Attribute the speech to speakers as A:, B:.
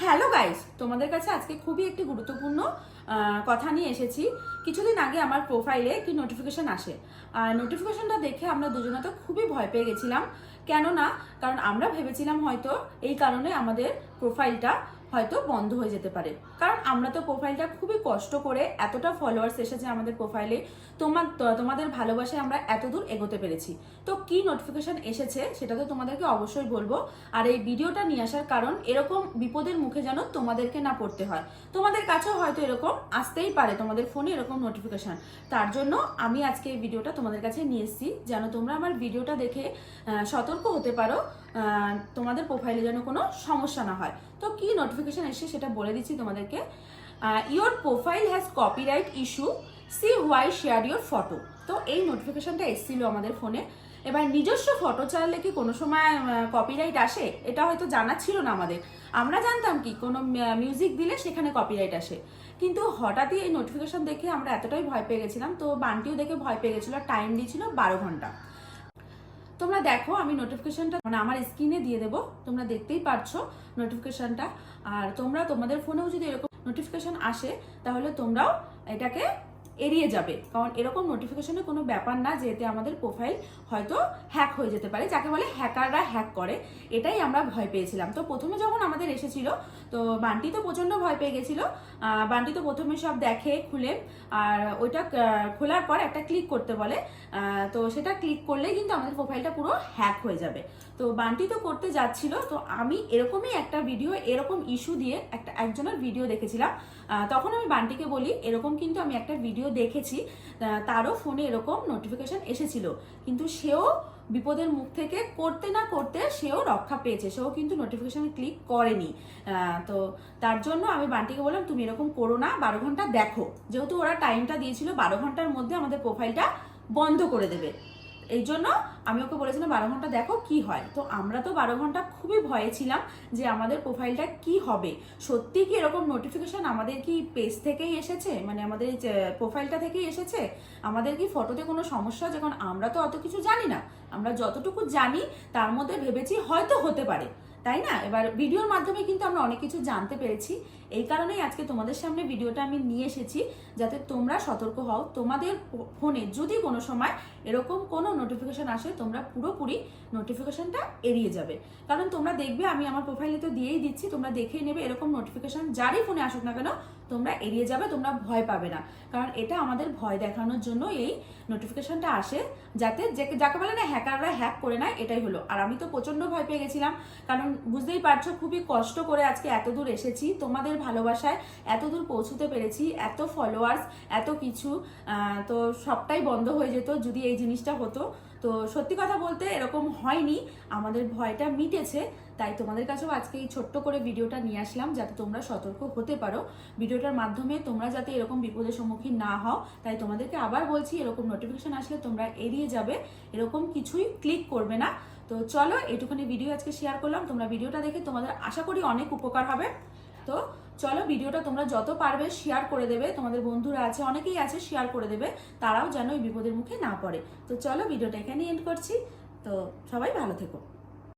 A: Hello guys তোমাদের কাছে আজকে খুবই একটি গুরুত্বপূর্ণ কথা নিয়ে এসেছি। কিছুদিন আগে আমার প্রোফাইলে একটি নোটিফিকেশান আসে। আর নোটিফিকেশানটা দেখে আমরা দুজনে তো খুবই ভয় পেয়ে গেছিলাম। কেননা, কারণ আমরা ভেবেছিলাম হয়তো এই কারণে আমাদের প্রোফাইলটা হয়তো বন্ধ হয়ে যেতে পারে। কারণ আমরা তো প্রোফাইলটা খুবই কষ্ট করে এতটা ফলোয়ার্স এসেছে আমাদের প্রোফাইলে তোমার তোমাদের ভালোবাসায় আমরা এতদূর এগোতে পেরেছি। তো কি নোটিফিকেশন এসেছে সেটা তো তোমাদেরকে অবশ্যই বলব। আর এই ভিডিওটা নিয়ে আসার কারণ এরকম বিপদের মুখে যেন তোমাদেরকে না পড়তে হয়। তোমাদের কাছেও হয়তো এরকম, আসতেই পারে তোমাদের ফোনে এরকম নোটিফিকেশন তার জন্য আমি আজকে এই ভিডিওটা তোমাদের কাছে নিয়ে এসেছি। যেন তোমরা আমার ভিডিওটা দেখে সতর্ক হতে পারো। তোমাদের প্রোফাইলে যেন কোনো সমস্যা না হয়। তো কি নোটিফিকেশান এসে সেটা বলে দিচ্ছি তোমাদেরকে। Your profile has copyright issue see why share your photo তো এই নোটিফিকেশনটা এসেছিল আমাদের ফোনে এবার নিজস্ব ফটো চাইলে কি কোনো সময় কপিরাইট আসে? এটা হয়তো জানা ছিল না আমাদের। আমরা জানতাম কি, কোনো মিউজিক দিলে সেখানে কপিরাইট আসে। কিন্তু হঠাৎই এই নোটিফিকেশন দেখে আমরা এতটাই ভয় পেয়ে গেছিলাম। তো বান্টিও দেখে ভয় পেয়ে গেছিল টাইম দিয়েছিল বারো ঘণ্টা। তোমরা দেখো, আমি নোটিফিকেশনটা মানে আমার স্ক্রিনে দিয়ে দেবো। তোমরা দেখতেই পারছ নোটিফিকেশনটা আর তোমরা তোমাদের ফোনেও যদি এরকম নোটিফিকেশন আসে, তাহলে তোমরাও এটাকে এড়িয়ে যাবে। কারণ এরকম নোটিফিকেশনে কোনো ব্যাপার না যে এতে আমাদের প্রোফাইল হয়তো হ্যাক হয়ে যেতে পারে। যাকে বলে হ্যাকাররা হ্যাক করে। এটাই আমরা ভয় পেয়েছিলাম। তো প্রথমে যখন আমাদের এসেছিল, তো বান্টি তো প্রচণ্ড ভয় পেয়ে গেছিল। বান্টি তো প্রথমে সব দেখে, খুলে, আর ওইটা খোলার পর একটা ক্লিক করতে বলে। তো সেটা ক্লিক করলেই কিন্তু আমাদের প্রোফাইলটা পুরো হ্যাক হয়ে যাবে। তো বান্টি তো করতে যাচ্ছিল। তো আমি এরকমই একটা ভিডিও এরকম ইস্যু দিয়ে একজনের ভিডিও দেখেছিলাম। তখন আমি বান্টিকে বলি, এরকম কিন্তু আমি একটা ভিডিও দেখেছি তারও ফোনে এরকম নোটিফিকেশন এসেছিল। কিন্তু সেও বিপদের মুখ থেকে করতে না করতে সেও রক্ষা পেয়েছে, সেও কিন্তু নোটিফিকেশন ক্লিক করেনি। তো তার জন্য আমি বান্টিকে বললাম, তুমি এরকম করো না, বারো ঘণ্টা দেখো। যেহেতু ওরা টাইমটা দিয়েছিল, বারো ঘণ্টার মধ্যে আমাদের প্রোফাইলটা বন্ধ করে দেবে। এই জন্য আমি ওকে বলেছিলাম বারো ঘণ্টা দেখো কি হয়। তো আমরা তো বারো ঘণ্টা খুবই ভয়ে ছিলাম যে আমাদের প্রোফাইলটা কি হবে। সত্যি কি এরকম নোটিফিকেশন আমাদের কি পেজ থেকেই এসেছে? মানে আমাদের প্রোফাইলটা থেকেই এসেছে? আমাদের কি ফটোতে কোনো সমস্যা? যখন আমরা তো অত কিছু জানি না, আমরা যতটুকু জানি, তার মধ্যে ভেবেছি হয়তো হতে পারে। তাই না? এবার ভিডিওর মাধ্যমে কিন্তু আমরা অনেক কিছু জানতে পেরেছি। এই কারণেই আজকে তোমাদের সামনে ভিডিওটা আমি নিয়ে এসেছি, যাতে তোমরা সতর্ক হও। তোমাদের ফোনে যদি কোনো সময় এরকম কোনো নোটিফিকেশান আসে, তোমরা পুরোপুরি নোটিফিকেশানটা এড়িয়ে যাবে। কারণ তোমরা দেখবে, আমি আমার প্রোফাইলে তো দিয়েই দিচ্ছি, তোমরা দেখেই নেবে এরকম নোটিফিকেশান যারই ফোনে আসুক না কেন, তোমরা এড়িয়ে যাবে, তোমরা ভয় পাবে না। কারণ এটা আমাদের ভয় দেখানোর জন্য এই নোটিফিকেশানটা আসে, যাতে যাকে বলে না, হ্যাকাররা হ্যাক করে নেয়, এটাই হলো। আর আমি তো প্রচণ্ড ভয় পেয়ে গেছিলাম, কারণ বুঝতেই পারছ, খুবই কষ্ট করে আজকে এত দূর এসেছি। তোমাদের ভালোবাসায় এত দূর পৌঁছতে পেরেছি, এত ফলোয়ার্স এত কিছু তো সবটাই বন্ধ হয়ে যেত যদি এই জিনিসটা হতো। তো সত্যি কথা বলতে এরকম হয়নি, আমাদের ভয়টা মিটেছে, তাই তোমাদের কাছেও আজকে এই ছোট্ট করে ভিডিওটা নিয়ে আসলাম যাতে তোমরা সতর্ক হতে পারো। ভিডিওটার মাধ্যমে তোমরা যাতে এরকম বিপদের সম্মুখীন না হও, তাই তোমাদেরকে আবার বলছি, এরকম নোটিফিকেশন আসলে তোমরা এড়িয়ে যাবে, এরকম কিছুই ক্লিক করবে না। তো চলো এইটুখানি ভিডিও আজকে শেয়ার করলাম। তোমরা ভিডিওটা দেখে তোমাদের আশা করি অনেক উপকার হবে। তো চলো ভিডিওটা তোমরা যত পারবে শেয়ার করে দেবে। তোমাদের বন্ধুরা আছে, অনেকেই আছে শেয়ার করে দেবে। তারাও যেন এই বিপদের মুখে না পড়ে। তো চলো ভিডিওটা এখানে এন্ড করছি। তো সবাই ভালো থেকো।